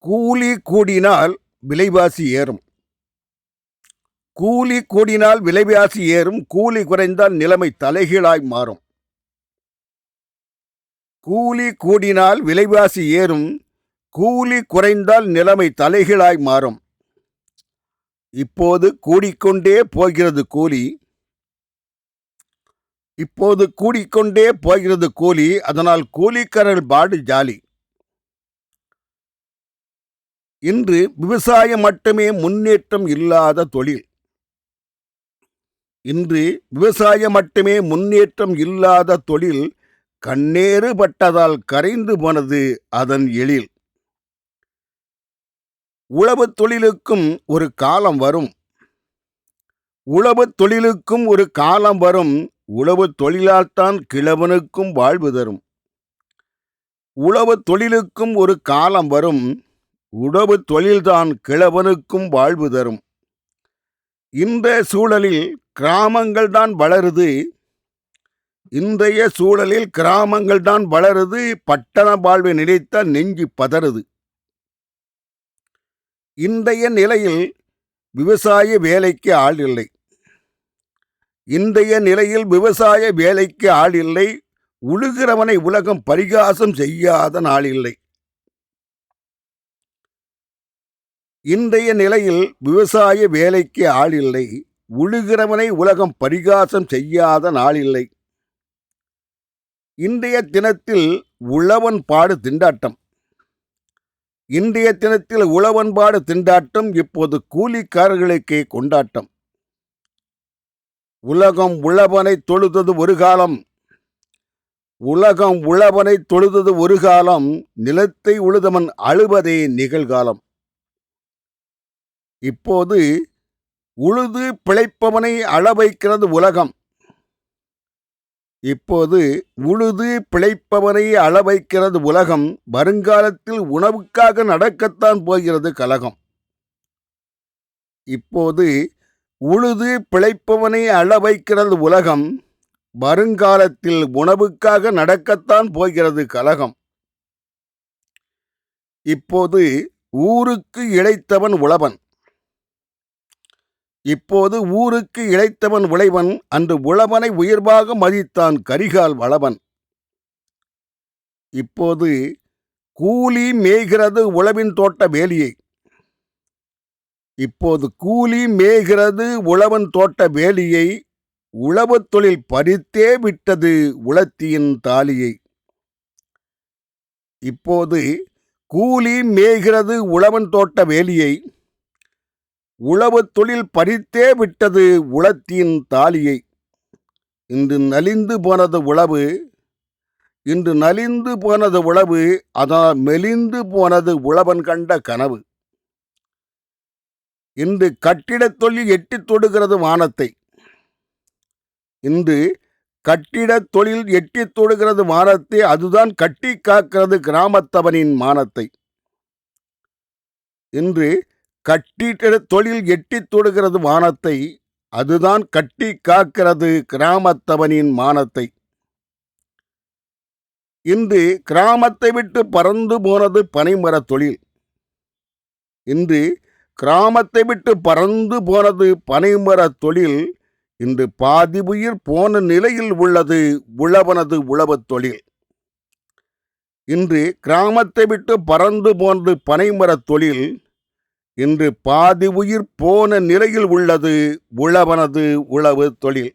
கூலி கூடினால் விலைவாசி ஏறும். கூலி கூடினால் விலைவாசி ஏறும். கூலி குறைந்தால் நிலைமை தலைகீழாய் மாறும். கூலி கூடினால் விலைவாசி ஏறும். கூலி குறைந்தால் நிலைமை தலைகீழாய் மாறும். இப்போது கூடிக்கொண்டே போகிறது கூலி. இப்போது கூடிக்கொண்டே போகிறது கூலி. அதனால் கூலிக்காரர்கள் பாடு ஜாலி. இன்று விவசாயம் மட்டுமே முன்னேற்றம் இல்லாத தொழில். இன்று விவசாயம் மட்டுமே முன்னேற்றம் இல்லாத தொழில் கண்ணேறு பட்டதால் கரைந்து போனது அதன் எழில். உழவு தொழிலுக்கும் ஒரு காலம் வரும். உழவு தொழிலுக்கும் ஒரு காலம் வரும். உழவு தொழிலால்தான் கிழவனுக்கும் வாழ்வு தரும். உழவு தொழிலுக்கும் ஒரு காலம் வரும். உடவு தொழில்தான் கிழவனுக்கும் வாழ்வு தரும். இந்த சூழலில் கிராமங்கள் தான் வளருது. இன்றைய சூழலில் கிராமங்கள் தான் வளருது. பட்டண வாழ்வை நினைத்த நெஞ்சு பதறுது. இன்றைய நிலையில் விவசாய வேலைக்கு ஆள் இல்லை. இன்றைய நிலையில் விவசாய வேலைக்கு ஆள் இல்லை. உழுகிறவனை உலகம் பரிகாசம் செய்யாத நாள் இல்லை. இன்றைய நிலையில் விவசாய வேலைக்கு ஆள் இல்லை. உழுகிறவனை உலகம் பரிகாசம் செய்யாத நாள் இல்லை. இன்றைய தினத்தில் உழவன் பாடு திண்டாட்டம். இன்றைய தினத்தில் உழவன் பாடு திண்டாட்டம் இப்போது கூலிக்காரர்களுக்கே கொண்டாட்டம். உலகம் உழவனை தொழுதது ஒரு காலம். உலகம் உழவனை தொழுதது ஒரு காலம். நிலத்தை உழுதவன் அழுவதே நிகழ்காலம். இப்போது உழுது பிழைப்பவனை அளவைக்கிறது உலகம். இப்போது உழுது பிழைப்பவனை அள வைக்கிறது உலகம் வருங்காலத்தில் உணவுக்காக நடக்கத்தான் போகிறது கலகம். இப்போது உழுது பிழைப்பவனை அளவைக்கிறது உலகம் வருங்காலத்தில் உணவுக்காக நடக்கத்தான் போகிறது கலகம். இப்போது ஊருக்கு இழைத்தவன் உழவன். இப்போது ஊருக்கு இழைத்தவன் உழைவன் அன்று உழவனை உயர்வாக மதித்தான் கரிகால் வளவன். இப்போது கூலி மேய்கிறது உழவின் தோட்ட வேலியை. இப்போது கூலி மேய்கிறது உழவன் தோட்ட வேலியை உழவுத் தொழில் பறித்தே விட்டது உளத்தியின் தாலியை. இப்போது கூலி மேய்கிறது உழவன் தோட்ட வேலியை உழவுத் தொழில் பறித்தே விட்டது உளத்தின் தாலியை. இன்று நலிந்து போனது உழவு இன்று நலிந்து போனது உழவு அதான் மெலிந்து போனது உழவன் கண்ட கனவு. இன்று கட்டிடத் தொழில் எட்டித் தொடுகிறது வானத்தை. இன்று கட்டிடத் தொழில் எட்டித் தொடுகிறது வானத்தை அதுதான் கட்டி காக்கிறது கிராமத்தவனின் மானத்தை. இன்று கட்டிட தொழில் எட்டி தொடுகிறது வானத்தை அதுதான் கட்டி காக்கிறது கிராமத்தவனின் மானத்தை. இன்று கிராமத்தை விட்டு பறந்து போனது பனைமரத் தொழில். இன்று கிராமத்தை விட்டு பறந்து போனது பனைமரத் தொழில். இன்று பாதி உயிர் போன நிலையில் உள்ளது உழவனது உழவுத் தொழில். இன்று கிராமத்தை விட்டு பறந்து போனது பனைமரத் தொழில். இன்று பாதி உயிர் போன நிலையில் உள்ளது உழவனது உழவு தொழில்.